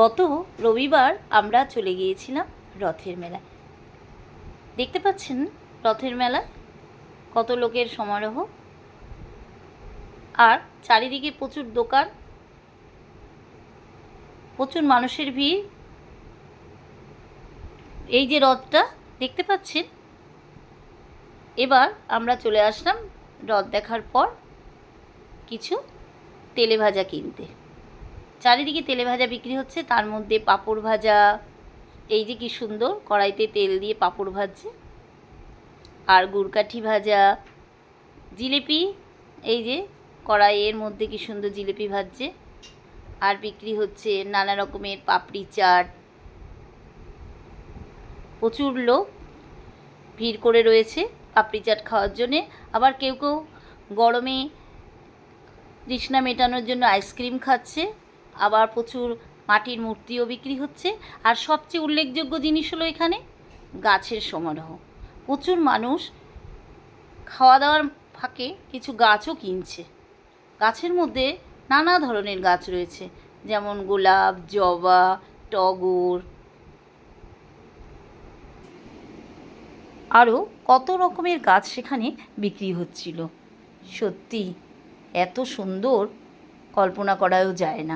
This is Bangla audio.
গত রবিবার আমরা চলে গিয়েছিলাম রথের মেলায়। দেখতে পাচ্ছেন রথের মেলা? কত লোকের সমারোহ? আর চারিদিকে প্রচুর দোকান, প্রচুর মানুষের ভিড়। এই যে রথটা, দেখতে পাচ্ছেন? এবার আমরা চলে আসলাম রথ দেখার পর কিছু তেলে ভাজা কিনতে। চারিদিকে তেলে ভাজা বিক্রি হচ্ছে, তার মধ্যে পাঁপড় ভাজা, এই যে কি সুন্দর কড়াইতে তেল দিয়ে পাঁপড় ভাজছে। আর গুড়কাঠি ভাজা, জিলিপি, এই যে কড়াইয়ের মধ্যে কি সুন্দর জিলিপি ভাজছে। আর বিক্রি হচ্ছে নানা রকমের পাপড়ি চাট। প্রচুর লোক ভিড় করে রয়েছে পাপড়ি চাট খাওয়ার জন্যে। আবার কেউ কেউ গরমে তৃষ্ণা মেটানোর জন্য আইসক্রিম খাচ্ছে। আবার প্রচুর মাটির মূর্তিও বিক্রি হচ্ছে। আর সবচেয়ে উল্লেখযোগ্য জিনিস হলো এখানে গাছের সমারোহ। প্রচুর মানুষ খাওয়া দাওয়ার ফাঁকে কিছু গাছও কিনছে। গাছের মধ্যে নানা ধরনের গাছ রয়েছে, যেমন গোলাপ, জবা, টগর। আরও কত রকমের গাছ সেখানে বিক্রি হচ্ছিল। সত্যি, এত সুন্দর কল্পনা করাও যায় না।